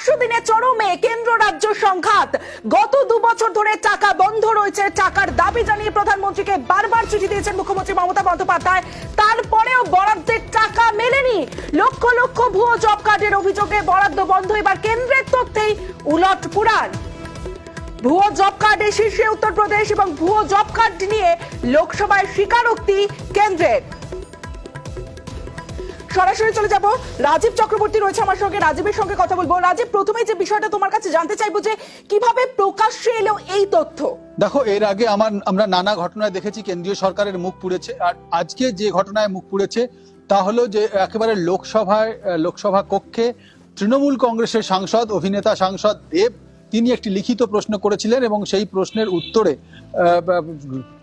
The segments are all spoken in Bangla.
একশো দিনে চরমে কেন্দ্র রাজ্য সংঘাত। গত দু বছর ধরে টাকা বন্ধ রয়েছে, টাকার দাবি জানিয়ে প্রধানমন্ত্রীকে বারবার চিঠি দিয়েছেন মুখ্যমন্ত্রী মমতা বন্দ্যোপাধ্যায়। তারপরেও বরাদ্দের টাকা মেলেনি। লক্ষ লক্ষ ভুয়ো জব কার্ডের অভিযোগে বরাদ্দ বন্ধ, এবার কেন্দ্রের তথ্যেই উলট পুরাণ। ভুয়ো জব কার্ডে শীর্ষে উত্তরপ্রদেশ এবং ভুয়ো জব কার্ড নিয়ে লোকসভায় স্বীকারোক্তি কেন্দ্রের। সরাসরি চলে যাব। রাজীব চক্রবর্তী রয়েছে আমার সঙ্গে। রাজীবের সঙ্গে কথা বলব। রাজীব, প্রথমে যে বিষয়টা তোমার কাছে জানতে চাইব যে কীভাবে প্রকাশ্যে এলো এই তথ্য? দেখো, এর আগে আমার, আমরা নানা ঘটনায় দেখেছি, কেন্দ্রীয় সরকারের মুখ পুড়েছে। আর আজকে যে ঘটনায় মুখ পুড়েছে, তা হলো যে একেবারে লোকসভায় লোকসভা কক্ষে তৃণমূল কংগ্রেসের সাংসদ, অভিনেতা সাংসদ দেব, তিনি একটি লিখিত প্রশ্ন করেছিলেন এবং সেই প্রশ্নের উত্তরে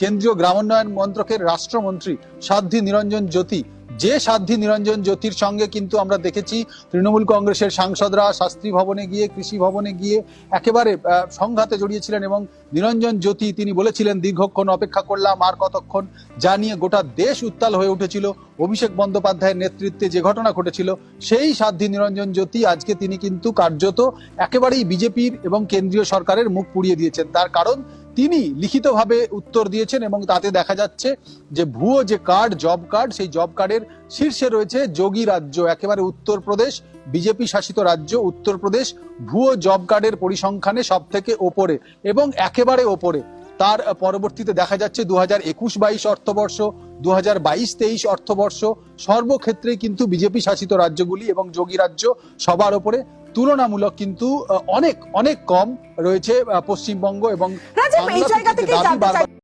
কেন্দ্রীয় গ্রামোন্নয়ন মন্ত্রকের রাষ্ট্রমন্ত্রী সাধ্বী নিরঞ্জন জ্যোতি যে সাধ্বী নিরঞ্জন জ্যোতির সঙ্গে কিন্তু আমরা দেখেছি তৃণমূল কংগ্রেসের সাংসদরা শাস্ত্রী ভবনে গিয়ে, কৃষি ভবনে গিয়ে একেবারে সংঘাতে জড়িয়েছিলেন এবং নিরঞ্জন জ্যোতি তিনি বলেছিলেন, দীর্ঘক্ষণ অপেক্ষা করলাম আর কতক্ষণ যা নিয়ে গোটা দেশ উত্তাল হয়ে উঠেছিল। অভিষেক বন্দ্যোপাধ্যায়ের নেতৃত্বে যে ঘটনা ঘটেছিল, সেই সাধ্বী নিরঞ্জন জ্যোতি আজকে তিনি কিন্তু কার্যত একেবারেই বিজেপির এবং কেন্দ্রীয় সরকারের মুখ পুড়িয়ে দিয়েছেন। তার কারণ তিনি লিখিতভাবে উত্তর দিয়েছেন এবং তাতে দেখা যাচ্ছে যে ভুয়ো যে কার্ড, জব কার্ড, সেই জব কার্ডের শীর্ষে রয়েছে যোগী রাজ্য, একেবারে উত্তরপ্রদেশ বিজেপি শাসিত রাজ্য উত্তরপ্রদেশ ভুয়ো জব কার্ডের পরিসংখ্যানে সব থেকে ওপরে এবং একেবারে ওপরে। তার পরবর্তীতে দেখা যাচ্ছে দু হাজার একুশ বাইশ অর্থবর্ষ দু হাজার বাইশ তেইশ অর্থবর্ষ সর্বক্ষেত্রে কিন্তু বিজেপি শাসিত রাজ্যগুলি এবং যোগী রাজ্য সবার ওপরে। তুলনামূলক কিন্তু অনেক অনেক কম রয়েছে পশ্চিমবঙ্গ এবং এই জায়গা থেকে